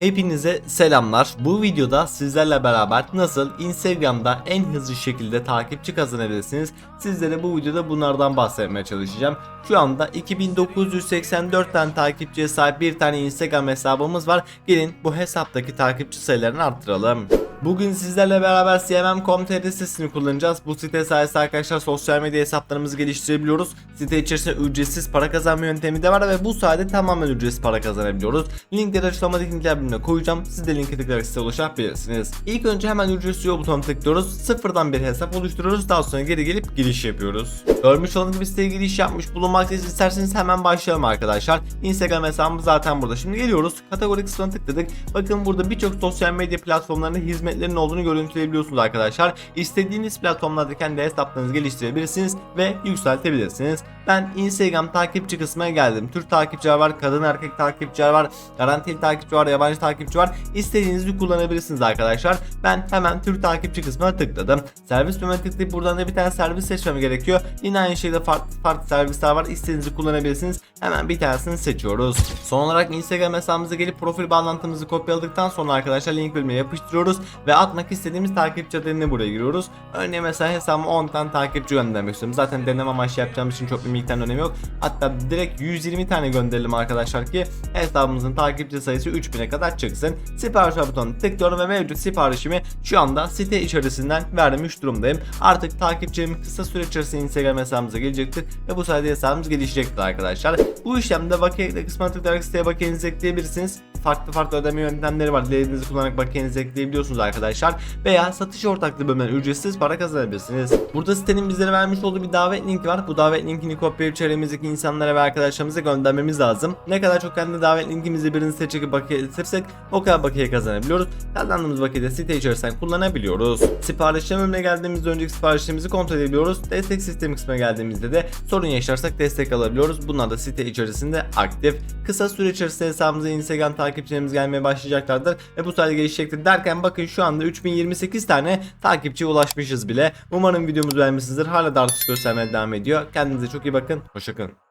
Hepinize selamlar. Bu videoda sizlerle beraber nasıl Instagram'da en hızlı şekilde takipçi kazanabilirsiniz. Sizlere bu videoda bunlardan bahsetmeye çalışacağım. Şu anda 2984 tane takipçiye sahip bir tane Instagram hesabımız var. Gelin bu hesaptaki takipçi sayılarını arttıralım. Bugün sizlerle beraber cmm.com.tr sitesini kullanacağız. Bu site sayesinde arkadaşlar sosyal medya hesaplarımızı geliştirebiliyoruz. Site içerisinde ücretsiz para kazanma yöntemi de var ve bu sayede tamamen ücretsiz para kazanabiliyoruz. Linkleri açıklamadaki linkler bölümüne koyacağım. Siz de linke tıklayarak siteye ulaşabilirsiniz. İlk önce hemen ücretsiz yol butonuna tıklıyoruz. Sıfırdan bir hesap oluşturuyoruz. Daha sonra geri gelip giriş yapıyoruz. Görmüş olduğunuz gibi siteye giriş yapmış bulunmaktayız. İsterseniz hemen başlayalım arkadaşlar. Instagram hesabımız zaten burada. Şimdi geliyoruz. Kategori kısmına tıkladık. Bakın burada birçok sosyal medya platformlarında hizmetlerin olduğunu görüntüleyebiliyorsunuz arkadaşlar. İstediğiniz platformlarda kendi hesaplarınızı geliştirebilirsiniz ve yükseltebilirsiniz. Ben Instagram takipçi kısmına geldim. Türk takipçiler var, kadın erkek takipçiler var, garantili takipçi var, yabancı takipçi var. İstediğinizi kullanabilirsiniz arkadaşlar. Ben hemen Türk takipçi kısmına tıkladım. Servis bölümüne tıklayıp buradan da bir tane servis seçmem gerekiyor. Yine aynı şekilde farklı farklı servisler var. İstediğinizi kullanabilirsiniz. Hemen bir tanesini seçiyoruz. Son olarak Instagram hesabımıza gelip profil bağlantımızı kopyaladıktan sonra arkadaşlar link bölümüne yapıştırıyoruz ve atmak istediğimiz takipçi adını buraya giriyoruz. Örneğin mesela hesabıma 10 tane takipçi göndermek istiyorum. Zaten deneme amaçlı yapacağım için çok bir miktar önemi yok. Hatta direkt 120 tane gönderelim arkadaşlar ki hesabımızın takipçi sayısı 3000'e kadar çıksın. Sipariş butonuna tıklıyorum ve mevcut siparişimi şu anda site içerisinden vermiş durumdayım. Artık takipçilerim kısa süre içerisinde Instagram hesabımıza gelecektir ve bu sayede hesabımız gelişecektir arkadaşlar. Bu işlemde ekle kısmına tıklayarak siteye bakiyenizi ekleyebilirsiniz. Farklı farklı ödeme yöntemleri var. Dilediğinizi kullanarak bakiyenizi ekleyebiliyorsunuz arkadaşlar. Veya satış ortaklığı bölümünden ücretsiz para kazanabilirsiniz. Burada sitenin bizlere vermiş olduğu bir davet linki var. Bu davet linkini kopyalayıp çevremizdeki insanlara ve arkadaşlarımıza göndermemiz lazım. Ne kadar çok kendi davet linkimizi birini seçecek bakiye etirsek o kadar bakiye kazanabiliyoruz. Kazandığımız bakiye site içerisinden kullanabiliyoruz. Siparişleme bölümüne geldiğimizde önceki siparişlerimizi kontrol edebiliyoruz. Destek sistemi kısmına geldiğimizde de sorun yaşarsak destek alabiliyoruz. Bunlar da site içerisinde aktif. Kısa süre içerisinde hesabımıza Instagram takipçilerimiz gelmeye başlayacaklardır ve bu sayede gelişecektir derken bakın şu anda 3028 tane takipçiye ulaşmışız bile. Umarım videomuzu beğenmişsinizdir. Hala da artış göstermeye devam ediyor. Kendinize çok iyi bakın. Hoşçakalın.